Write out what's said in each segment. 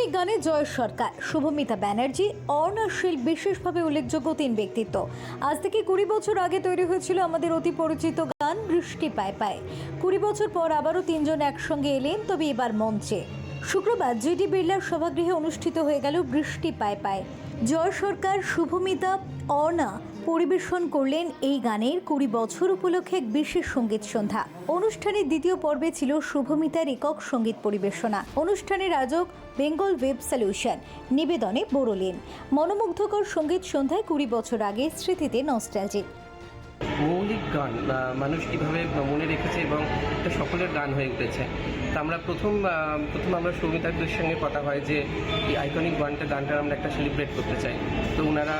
Iconic গানে জয় সরকার। শুভমিতা ব্যানার্জি অর্ণাশীল বিশেষভাবে উল্লেখযোগ্য তিন ব্যক্তিত্ব। আজ থেকে কুড়ি বছর আগে তৈরি হয়েছিল আমাদের অতি পরিচিত গান বৃষ্টি পায় পায়। কুড়ি বছর পর আবারও তিনজন একসঙ্গে এলেন, তবে এবার মঞ্চে। শুক্রবার জিডি বিড়লার সভাগৃহে অনুষ্ঠিত হয়ে গেল বৃষ্টি পায় পায়। জয় সরকার, শুভমিতা, অর্ণা পরিবেশন করলেন এই গানের কুড়ি বছর উপলক্ষে এক বিশেষ সংগীত সন্ধ্যা। অনুষ্ঠানের দ্বিতীয় পর্বে ছিল শুভমিতার একক সংগীত পরিবেশনা। অনুষ্ঠানের আয়োজক বেঙ্গল ওয়েব সলিউশন নিবেদনে বড়লেন। মনোমুগ্ধকর সংগীত সন্ধ্যায় কুড়ি বছর আগে স্মৃতিতে নস্টালজিক। মৌলিক গান মানুষ কীভাবে মনে রেখেছে এবং এটা সকলের গান হয়ে উঠেছে। তা আমরা প্রথম প্রথম আমরা সৌমিতাদের সঙ্গে কথা হয় যে, এই আইকনিক গানটা গানটা আমরা একটা সেলিব্রেট করতে চাই। তো ওনারা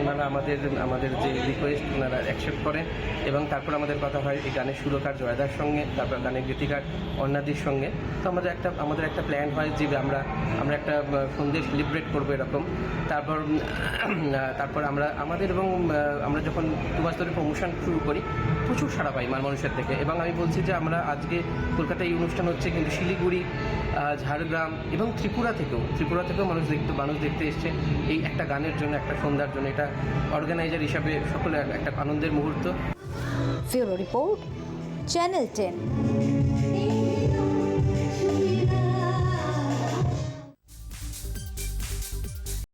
ওনারা আমাদের আমাদের যে রিকোয়েস্ট ওনারা অ্যাকসেপ্ট করেন এবং তারপর আমাদের কথা হয় এই গানের সুরকার জয়দার সঙ্গে, তারপর গানের গীতিকার অন্যাদির সঙ্গে। তো আমাদের একটা আমাদের একটা প্ল্যান হয় যে, আমরা আমরা একটা সন্ধ্যে সেলিব্রেট করব এরকম। তারপর তারপর আমরা, আমাদের এবং আমরা যখন দু ধরে প্রমোশন শুরু করি। প্রচুর সাড়া পাই মানুষের থেকে। এবং আমি বলছি যে আমরা আজকে কলকাতায় এই অনুষ্ঠান হচ্ছে কিন্তু শিলিগুড়ি ঝাড়গ্রাম এবং ত্রিপুরা থেকেও। ত্রিপুরা থেকেও মানুষ দেখতে মানুষ দেখতে এসছে। এই একটা গানের জন্য, একটা সন্ধ্যার জন্য। এটা অর্গানাইজার হিসাবে সকলে একটা আনন্দের মুহূর্ত। Report channel ten